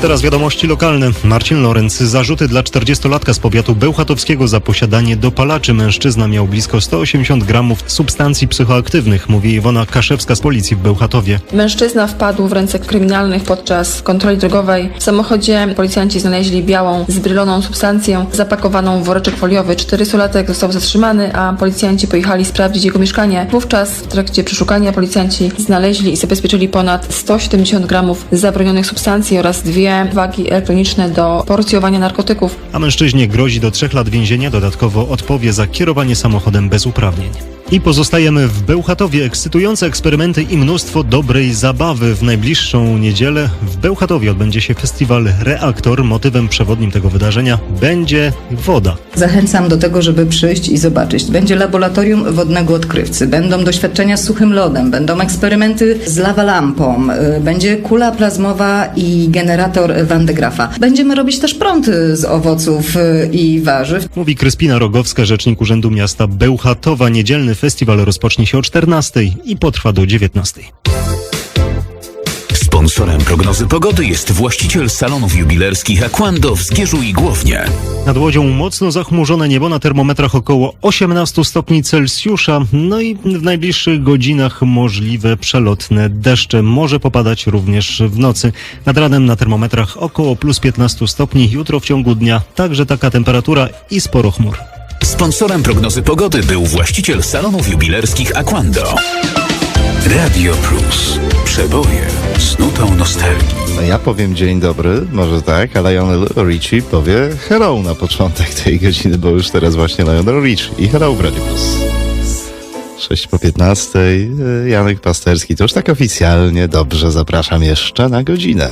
teraz wiadomości lokalne. Marcin Lorenz. Zarzuty dla 40-latka z powiatu bełchatowskiego za posiadanie dopalaczy. Mężczyzna miał blisko 180 gramów substancji psychoaktywnych, mówi Iwona Kaszewska z policji w Bełchatowie. Mężczyzna wpadł w ręce kryminalnych podczas kontroli drogowej. W samochodzie policjanci znaleźli białą, zbryloną substancję zapakowaną w woreczek foliowy. 400-latek został zatrzymany, a policjanci pojechali sprawdzić jego mieszkanie. Wówczas w trakcie przeszukania policjanci znaleźli i zabezpieczyli ponad 170 gramów zabronionych substancji oraz dwie wagi elektroniczne do porcjowania narkotyków. A mężczyźnie grozi do trzech lat więzienia. Dodatkowo odpowie za kierowanie samochodem bez uprawnień. I pozostajemy w Bełchatowie. Ekscytujące eksperymenty i mnóstwo dobrej zabawy. W najbliższą niedzielę w Bełchatowie odbędzie się festiwal Reaktor. Motywem przewodnim tego wydarzenia będzie woda. Zachęcam do tego, żeby przyjść i zobaczyć. Będzie laboratorium wodnego odkrywcy, będą doświadczenia z suchym lodem, będą eksperymenty z lawalampą, y, będzie kula plazmowa i generator Van de Graafa. Będziemy robić też prąd z owoców y, i warzyw. Mówi Kryspina Rogowska, rzecznik Urzędu Miasta Bełchatowa. Niedzielny festiwal rozpocznie się o 14 i potrwa do 19. Sponsorem prognozy pogody jest właściciel salonów jubilerskich Aquando w Zgierzu i Głownie. Nad łodzią mocno zachmurzone niebo na termometrach około 18 stopni Celsjusza. No i w najbliższych godzinach możliwe przelotne deszcze. Może popadać również w nocy. Nad ranem na termometrach około plus 15 stopni. Jutro w ciągu dnia także taka temperatura i sporo chmur. Sponsorem prognozy pogody był właściciel salonów jubilerskich Aquando. Radio Plus. Przeboje z nutą nostalgii. No Ja powiem dzień dobry, może tak, a Lionel Richie powie hello na początek tej godziny, bo już teraz właśnie Lionel Richie i hello w Radio Plus. 6 po 15, y, Janek Pasterski, to już tak oficjalnie, dobrze, zapraszam jeszcze na godzinę.